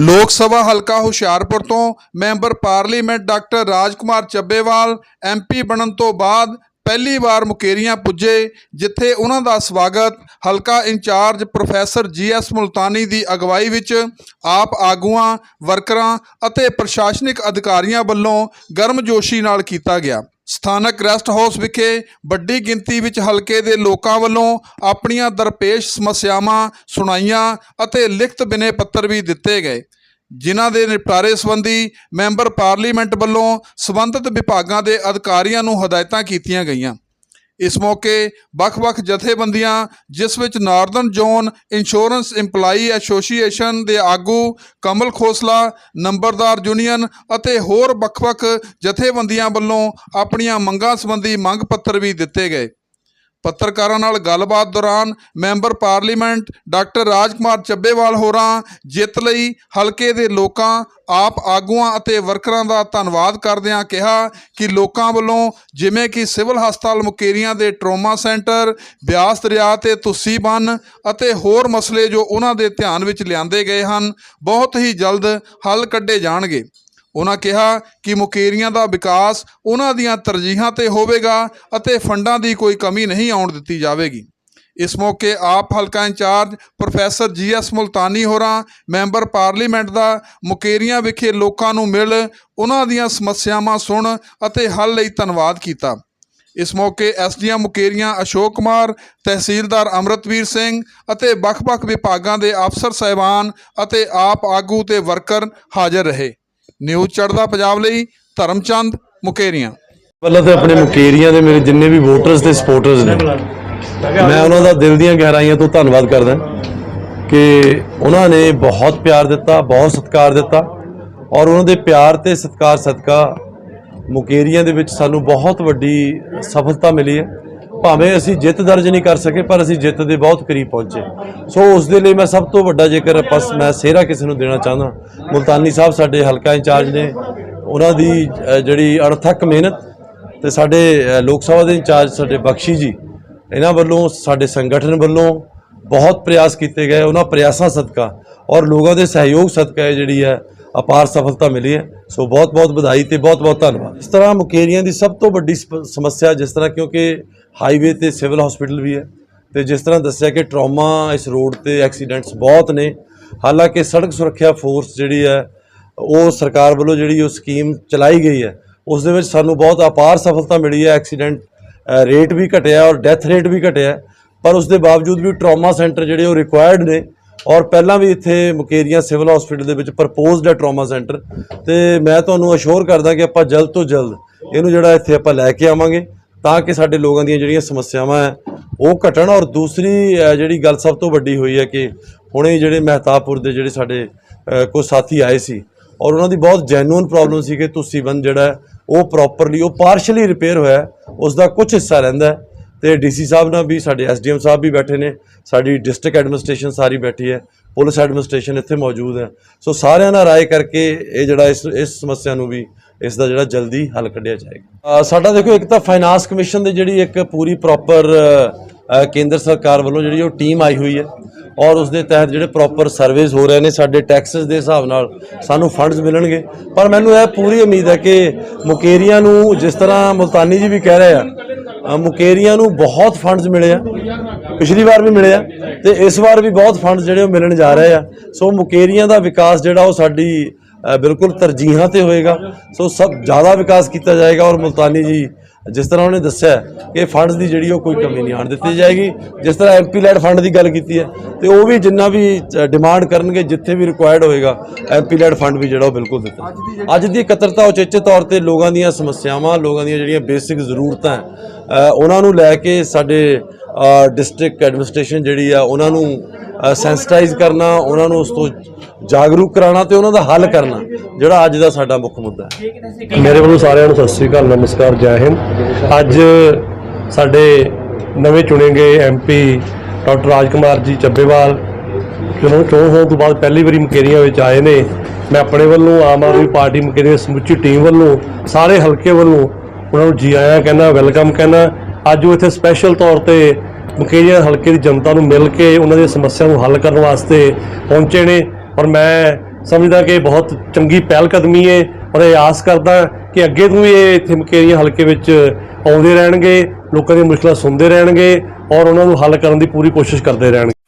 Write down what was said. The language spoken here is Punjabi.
ਲੋਕ ਸਭਾ ਹਲਕਾ ਹੁਸ਼ਿਆਰਪੁਰ ਤੋਂ member parliament doctor Rajkumar Chabbewal MP ਬਣਨ ਤੋਂ ਬਾਅਦ ਪਹਿਲੀ ਵਾਰ ਮੁਕੇਰੀਆਂ ਪੁੱਜੇ, ਜਿੱਥੇ ਉਹਨਾਂ ਦਾ ਸਵਾਗਤ ਹਲਕਾ incharge professor G S Multani ਦੀ ਅਗਵਾਈ ਵਿੱਚ ਆਪ ਆਗੂਆਂ, ਵਰਕਰਾਂ ਅਤੇ ਪ੍ਰਸ਼ਾਸਨਿਕ ਅਧਿਕਾਰੀਆਂ ਵੱਲੋਂ ਗਰਮਜੋਸ਼ੀ ਨਾਲ ਕੀਤਾ ਗਿਆ। ਸਥਾਨਕ ਰੈਸਟ ਹਾਊਸ ਵਿਖੇ ਵੱਡੀ ਗਿਣਤੀ ਵਿੱਚ ਹਲਕੇ ਦੇ ਲੋਕਾਂ ਵੱਲੋਂ ਆਪਣੀਆਂ ਦਰਪੇਸ਼ ਸਮੱਸਿਆਵਾਂ ਸੁਣਾਈਆਂ ਅਤੇ ਲਿਖਤ ਬਿਨੇ ਪੱਤਰ ਵੀ ਦਿੱਤੇ ਗਏ। ਜਿਨ੍ਹਾਂ ਦੇ ਨਿਪਟਾਰੇ ਸੰਬੰਧੀ ਮੈਂਬਰ ਪਾਰਲੀਮੈਂਟ ਵੱਲੋਂ ਸਬੰਧਤ ਵਿਭਾਗਾਂ ਦੇ ਅਧਿਕਾਰੀਆਂ ਨੂੰ ਹਦਾਇਤਾਂ ਕੀਤੀਆਂ ਗਈਆਂ। ਇਸ ਮੌਕੇ ਵੱਖ-ਵੱਖ ਜਥੇਬੰਦੀਆਂ, ਜਿਸ ਵਿੱਚ northern zone insurance EMPLOYEE association ਦੇ ਆਗੂ ਕਮਲ ਖੋਸਲਾ, ਨੰਬਰਦਾਰ ਯੂਨੀਅਨ ਅਤੇ ਹੋਰ ਵੱਖ-ਵੱਖ ਜਥੇਬੰਦੀਆਂ ਵੱਲੋਂ ਆਪਣੀਆਂ ਮੰਗਾਂ ਸੰਬੰਧੀ ਮੰਗ ਪੱਤਰ ਵੀ ਦਿੱਤੇ ਗਏ। ਪੱਤਰਕਾਰਾਂ ਨਾਲ ਗੱਲਬਾਤ ਦੌਰਾਨ member parliament doctor Rajkumar Chabbewal ਹੋਰਾਂ ਜਿੱਤ ਲਈ ਹਲਕੇ ਦੇ ਲੋਕਾਂ, ਆਪ ਆਗੂਆਂ ਅਤੇ ਵਰਕਰਾਂ ਦਾ ਧੰਨਵਾਦ ਕਰਦਿਆਂ ਕਿਹਾ ਕਿ ਲੋਕਾਂ ਵੱਲੋਂ ਜਿਵੇਂ ਕਿ ਸਿਵਲ ਹਸਪਤਾਲ ਮੁਕੇਰੀਆਂ ਦੇ ਟਰੋਮਾ ਸੈਂਟਰ, ਬਿਆਸ ਦਰਿਆ ਤੇ ਤੁਸੀ ਬੰਨ ਅਤੇ ਹੋਰ ਮਸਲੇ ਜੋ ਉਹਨਾਂ ਦੇ ਧਿਆਨ ਵਿੱਚ ਲਿਆਂਦੇ ਗਏ ਹਨ, ਬਹੁਤ ਹੀ ਜਲਦ ਹੱਲ ਕੱਢੇ ਜਾਣਗੇ। ਉਹਨਾਂ ਕਿਹਾ ਕਿ ਮੁਕੇਰੀਆਂ ਦਾ ਵਿਕਾਸ ਉਹਨਾਂ ਦੀਆਂ ਤਰਜੀਹਾਂ ਤੇ ਹੋਵੇਗਾ ਅਤੇ ਫੰਡਾਂ ਦੀ ਕੋਈ ਕਮੀ ਨਹੀਂ ਆਉਣ ਦਿੱਤੀ ਜਾਵੇਗੀ। ਇਸ ਮੌਕੇ ਆਪ ਹਲਕਾ incharge professor ji G S Multani ਹੋਰਾਂ, ਮੈਂਬਰ ਪਾਰਲੀਮੈਂਟ ਦਾ, ਮੁਕੇਰੀਆਂ ਵਿਖੇ ਲੋਕਾਂ ਨੂੰ ਮਿਲ, ਉਹਨਾਂ ਦੀਆਂ ਸਮੱਸਿਆਵਾਂ ਸੁਣ ਅਤੇ ਹੱਲ ਲਈ ਧੰਨਵਾਦ ਕੀਤਾ। ਇਸ ਮੌਕੇ ਐਸਡੀਐਮ ਮੁਕੇਰੀਆਂ ਅਸ਼ੋਕ ਕੁਮਾਰ, ਤਹਿਸੀਲਦਾਰ ਅਮਰਤਵੀਰ ਸਿੰਘ ਅਤੇ ਵੱਖ-ਵੱਖ ਵਿਭਾਗਾਂ ਦੇ ਅਫਸਰ, ਸਹਿਬਾਨ ਅਤੇ ਆਪ ਆਗੂ ਤੇ ਵਰਕਰ ਹਾਜ਼ਰ ਰਹੇ। ਨਿਊਜ਼ ਚੜ੍ਹਦਾ ਪੰਜਾਬ ਲਈ, ਧਰਮਚੰਦ ਮੁਕੇਰੀਆਂ। ਪਹਿਲਾਂ ਤਾਂ ਆਪਣੇ ਮੁਕੇਰੀਆਂ ਦੇ ਮੇਰੇ ਜਿੰਨੇ ਵੀ ਵੋਟਰਸ ਤੇ ਸਪੋਰਟਰਸ ਨੇ, ਮੈਂ ਉਹਨਾਂ ਦਾ ਦਿਲ ਦੀਆਂ ਗਹਿਰਾਈਆਂ ਤੋਂ ਧੰਨਵਾਦ ਕਰਦਾ ਕਿ ਉਹਨਾਂ ਨੇ ਬਹੁਤ ਪਿਆਰ ਦਿੱਤਾ, ਬਹੁਤ ਸਤਿਕਾਰ ਦਿੱਤਾ ਔਰ ਉਹਨਾਂ ਦੇ ਪਿਆਰ ਤੇ ਸਤਿਕਾਰ ਸਦਕਾ ਮੁਕੇਰੀਆਂ ਦੇ ਵਿੱਚ ਸਾਨੂੰ ਬਹੁਤ ਵੱਡੀ ਸਫਲਤਾ ਮਿਲੀ ਹੈ। ਭਾਵੇਂ ਅਸੀਂ ਜਿੱਤ ਦਰਜ ਨਹੀਂ ਕਰ ਸਕੇ, ਪਰ ਅਸੀਂ ਜਿੱਤ ਦੇ ਬਹੁਤ ਕਰੀਬ ਪਹੁੰਚੇ। ਸੋ ਉਸ ਦੇ ਲਈ ਮੈਂ ਸਭ ਤੋਂ ਵੱਡਾ ਜੇਕਰ ਬਸ ਮੈਂ ਸਿਹਰਾ ਕਿਸੇ ਨੂੰ ਦੇਣਾ ਚਾਹੁੰਦਾ, ਮੁਲਤਾਨੀ ਸਾਹਿਬ ਸਾਡੇ ਹਲਕਾ ਇੰਚਾਰਜ ਨੇ, ਉਹਨਾਂ ਦੀ ਜਿਹੜੀ ਅਣਥੱਕ ਮਿਹਨਤ ਤੇ ਸਾਡੇ ਲੋਕ ਸਭਾ ਦੇ ਇੰਚਾਰਜ ਸਾਡੇ ਬਖਸ਼ੀ ਜੀ, ਇਹਨਾਂ ਵੱਲੋਂ, ਸਾਡੇ ਸੰਗਠਨ ਵੱਲੋਂ ਬਹੁਤ ਪ੍ਰਯਾਸ ਕੀਤੇ ਗਏ, ਉਹਨਾਂ ਪ੍ਰਯਾਸਾਂ ਸਦਕਾ ਔਰ ਲੋਕਾਂ ਦੇ ਸਹਿਯੋਗ ਸਦਕਾ ਜਿਹੜੀ ਹੈ, ਅਪਾਰ ਸਫਲਤਾ ਮਿਲੀ ਹੈ। ਸੋ ਬਹੁਤ ਬਹੁਤ ਵਧਾਈ ਤੇ ਬਹੁਤ ਬਹੁਤ ਧੰਨਵਾਦ। ਇਸ ਤਰ੍ਹਾਂ ਮੁਕੇਰੀਆਂ ਦੀ ਸਭ ਤੋਂ ਵੱਡੀ ਸਪ- ਸਮੱਸਿਆ ਜਿਸ ਤਰ੍ਹਾਂ ਕਿਉਂਕਿ ਹਾਈਵੇ ਤੇ ਸਿਵਲ ਹਸਪੀਟਲ ਵੀ ਹੈ ਤੇ ਜਿਸ ਤਰ੍ਹਾਂ ਦੱਸਿਆ ਕਿ ਟਰਾਮਾ ਇਸ ਰੋਡ ਤੇ ਐਕਸੀਡੈਂਟਸ ਬਹੁਤ ਨੇ, ਹਾਲਾਂਕਿ ਸੜਕ ਸੁਰੱਖਿਆ ਫੋਰਸ ਜਿਹੜੀ ਹੈ, ਉਹ ਸਰਕਾਰ ਵੱਲੋਂ ਜਿਹੜੀ ਉਹ ਸਕੀਮ ਚਲਾਈ ਗਈ ਹੈ, ਉਸ ਦੇ ਵਿੱਚ ਸਾਨੂੰ ਬਹੁਤ ਅਪਾਰ ਸਫਲਤਾ ਮਿਲੀ ਹੈ, ਐਕਸੀਡੈਂਟ ਰੇਟ ਵੀ ਘਟਿਆ ਔਰ ਡੈਥ ਰੇਟ ਵੀ ਘਟਿਆ, ਪਰ ਉਸ ਦੇ ਬਾਵਜੂਦ ਵੀ ਟਰਾਮਾ ਸੈਂਟਰ ਜਿਹੜੇ ਉਹ ਰਿਕੁਆਇਰਡ ਨੇ ਔਰ ਪਹਿਲਾਂ ਵੀ ਇੱਥੇ ਮੁਕੇਰੀਆਂ ਸਿਵਲ ਹਸਪੀਟਲ ਦੇ ਵਿੱਚ ਪ੍ਰਪੋਜ਼ਡ ਹੈ ਟਰਾਮਾ ਸੈਂਟਰ ਤੇ ਮੈਂ ਤੁਹਾਨੂੰ ਅਸ਼ੋਰ ਕਰਦਾ ਕਿ ਆਪਾਂ ਜਲਦ ਤੋਂ ਜਲਦ ਇਹਨੂੰ ਜਿਹੜਾ ਇੱਥੇ ਆਪਾਂ ਲੈ ਕੇ ਆਵਾਂਗੇ ਤਾਂ ਕਿ ਸਾਡੇ ਲੋਕਾਂ ਦੀਆਂ ਜਿਹੜੀਆਂ ਸਮੱਸਿਆਵਾਂ ਹੈ ਉਹ ਘਟਣ ਔਰ ਦੂਸਰੀ ਜਿਹੜੀ ਗੱਲ ਸਭ ਤੋਂ ਵੱਡੀ ਹੋਈ ਹੈ ਕਿ ਹੁਣੇ ਜਿਹੜੇ ਮਹਿਤਾਬਪੁਰ ਦੇ ਜਿਹੜੇ ਸਾਡੇ ਅ, ਸਾਥੀ ਆਏ ਸੀ ਔਰ ਉਹਨਾਂ ਦੀ ਬਹੁਤ ਜੈਨੂਇਨ ਪ੍ਰੋਬਲਮ ਸੀ ਕਿ ਤੁਸੀਂ ਬੰਦ ਜਿਹੜਾ ਉਹ ਪ੍ਰੋਪਰਲੀ ਉਹ ਪਾਰਸ਼ਲੀ ਰਿਪੇਅਰ ਹੋਇਆ ਉਸ ਦਾ ਕੁਝ ਹਿੱਸਾ ਰਹਿੰਦਾ ਹੈ ਤੇ ਡੀਸੀ ਸਾਹਿਬ ਨਾਲ ਵੀ ਸਾਡੇ ਐਸਡੀਐਮ ਸਾਹਿਬ ਵੀ ਬੈਠੇ ਨੇ ਸਾਡੀ ਡਿਸਟ੍ਰਿਕਟ ਐਡਮਿਨਿਸਟ੍ਰੇਸ਼ਨ ਸਾਰੀ ਬੈਠੀ ਹੈ ਪੁਲਿਸ ਐਡਮਿਨਿਸਟ੍ਰੇਸ਼ਨ ਇੱਥੇ ਮੌਜੂਦ ਹੈ। ਸੋ ਸਾਰਿਆਂ ਨਾਲ ਰਾਏ ਕਰਕੇ ਇਹ ਜਿਹੜਾ ਇਸ ਇਸ ਸਮੱਸਿਆ ਨੂੰ ਵੀ ਇਸ ਦਾ ਜਿਹੜਾ ਜਲਦੀ ਹੱਲ ਕੱਢਿਆ ਜਾਏਗਾ। ਸਾਡਾ ਦੇਖੋ, ਇੱਕ ਤਾਂ ਫਾਈਨਾਂਸ ਕਮਿਸ਼ਨ ਦੀ ਜਿਹੜੀ ਇੱਕ ਪੂਰੀ ਪ੍ਰੋਪਰ ਕੇਂਦਰ ਸਰਕਾਰ ਵੱਲੋਂ ਜਿਹੜੀ ਉਹ ਟੀਮ ਆਈ ਹੋਈ ਹੈ ਔਰ ਉਸ ਦੇ ਤਹਿਤ ਜਿਹੜੇ ਪ੍ਰੋਪਰ ਸਰਵੇਸ ਹੋ ਰਹੇ ਨੇ, ਸਾਡੇ ਟੈਕਸਸ ਦੇ ਹਿਸਾਬ ਨਾਲ ਸਾਨੂੰ ਫੰਡਸ ਮਿਲਣਗੇ। ਪਰ ਮੈਨੂੰ ਇਹ ਪੂਰੀ ਉਮੀਦ ਹੈ ਕਿ ਮੁਕੇਰੀਆਂ ਨੂੰ ਜਿਸ ਤਰ੍ਹਾਂ ਮੁਲਤਾਨੀ ਜੀ ਵੀ ਕਹਿ ਰਹੇ ਆ ਮੁਕੇਰੀਆਂ ਨੂੰ ਬਹੁਤ ਫੰਡਸ ਮਿਲੇ ਆ। ਪਿਛਲੀ ਵਾਰ ਵੀ ਮਿਲੇ ਆ ਤੇ ਇਸ ਵਾਰ ਵੀ ਬਹੁਤ ਫੰਡਸ ਜਿਹੜੇ ਉਹ ਮਿਲਣ ਜਾ ਰਹੇ ਆ। ਸੋ ਮੁਕੇਰੀਆਂ ਦਾ ਵਿਕਾਸ ਜਿਹੜਾ ਉਹ ਸਾਡੀ ਬਿਲਕੁਲ ਤਰਜੀਹਾਂ ਤੇ ਹੋਏਗਾ। ਸੋ ਸਭ ਜ਼ਿਆਦਾ ਵਿਕਾਸ ਕੀਤਾ ਜਾਏਗਾ ਔਰ ਮੁਲਤਾਨੀ ਜੀ ਜਿਸ ਤਰ੍ਹਾਂ ਉਹਨੇ ਦੱਸਿਆ ਕਿ ਫੰਡਸ ਦੀ ਜਿਹੜੀ ਉਹ ਕੋਈ ਕਮੀ ਨਹੀਂ ਆਣ ਦਿੱਤੀ ਜਾਏਗੀ ਜਿਸ ਤਰ੍ਹਾਂ ਐਮਪੀ ਲੈਡ ਫੰਡ ਦੀ ਗੱਲ ਕੀਤੀ ਹੈ ਤੇ ਉਹ ਵੀ ਜਿੰਨਾ ਵੀ ਡਿਮਾਂਡ ਕਰਨਗੇ ਜਿੱਥੇ ਵੀ ਰਿਕੁਆਇਰਡ ਹੋਏਗਾ ਐਮਪੀ ਲੈਡ ਫੰਡ ਵੀ ਜਿਹੜਾ ਉਹ ਬਿਲਕੁਲ ਦਿੱਤਾ। ਅੱਜ ਦੀ ਇਕੱਤਰਤਾ ਉਚੇਚੇ ਤੌਰ ਤੇ ਲੋਕਾਂ ਦੀਆਂ ਸਮੱਸਿਆਵਾਂ ਲੋਕਾਂ ਦੀਆਂ ਜਿਹੜੀਆਂ ਬੇਸਿਕ ਜ਼ਰੂਰਤਾਂ ਉਹਨਾਂ ਨੂੰ ਲੈ ਕੇ ਸਾਡੇ ਡਿਸਟ੍ਰਿਕਟ ਐਡਮਿਨਿਸਟ੍ਰੇਸ਼ਨ ਜਿਹੜੀ ਆ ਉਹਨਾਂ ਨੂੰ ਸੈਂਸਿਟਾਈਜ਼ ਕਰਨਾ, ਉਹਨਾਂ ਨੂੰ ਉਸ ਤੋਂ ਜਾਗਰੂਕ ਕਰਾਉਣਾ ਤੇ ਉਹਨਾਂ ਦਾ ਹੱਲ ਕਰਨਾ, ਜਿਹੜਾ ਅੱਜ ਦਾ ਸਾਡਾ ਮੁੱਖ ਮੁੱਦਾ ਹੈ। ਮੇਰੇ ਵੱਲੋਂ ਸਾਰਿਆਂ ਨੂੰ ਸਤਿ ਸ੍ਰੀ ਅਕਾਲ, ਨਮਸਕਾਰ, ਜੈ ਹਿੰਦ। ਅੱਜ ਸਾਡੇ ਨਵੇਂ ਚੁਣੇ ਗਏ ਐਮਪੀ ਡਾਕਟਰ ਰਾਜਕੁਮਾਰ ਜੀ ਚੱਬੇਵਾਲ ਚੋਣ ਚੋਣ ਹੋਣ ਤੋਂ ਬਾਅਦ ਪਹਿਲੀ ਵਾਰੀ ਮਕੇਰੀਆਂ ਵਿੱਚ ਆਏ ਨੇ, ਮੈਂ ਆਪਣੇ ਵੱਲੋਂ, ਆਮ ਆਦਮੀ ਪਾਰਟੀ ਮੁਕੇਰੀਆਂ ਸਮੁੱਚੀ ਟੀਮ ਵੱਲੋਂ, ਸਾਰੇ ਹਲਕੇ ਵੱਲੋਂ ਉਹਨਾਂ ਨੂੰ ਜੀ ਆਇਆਂ ਕਹਿੰਦਾ, ਵੈਲਕਮ ਕਹਿੰਦਾ। ਅੱਜ ਉਹ ਇੱਥੇ ਸਪੈਸ਼ਲ ਤੌਰ ਤੇ ਮੁਕੇਰੀਆਂ ਹਲਕੇ ਦੀ ਜਨਤਾ ਨੂੰ ਮਿਲ ਕੇ ਉਹਨਾਂ ਦੀਆਂ ਸਮੱਸਿਆ ਨੂੰ ਹੱਲ ਕਰਨ ਵਾਸਤੇ ਪਹੁੰਚੇ ਨੇ ਔਰ ਮੈਂ ਸਮਝਦਾ ਕਿ ਬਹੁਤ ਚੰਗੀ ਪਹਿਲ ਕਦਮੀ ਹੈ ਔਰ ਇਹ ਆਸ ਕਰਦਾ ਕਿ ਅੱਗੇ ਤੋਂ ਵੀ ਇਹ ਇੱਥੇ ਮਕੇਰੀਆਂ ਹਲਕੇ ਵਿੱਚ ਆਉਂਦੇ ਰਹਿਣਗੇ, ਲੋਕਾਂ ਦੀਆਂ ਮੁਸ਼ਕਲਾਂ ਸੁਣਦੇ ਰਹਿਣਗੇ ਔਰ ਉਹਨਾਂ ਨੂੰ ਹੱਲ ਕਰਨ ਦੀ ਪੂਰੀ ਕੋਸ਼ਿਸ਼ ਕਰਦੇ ਰਹਿਣਗੇ।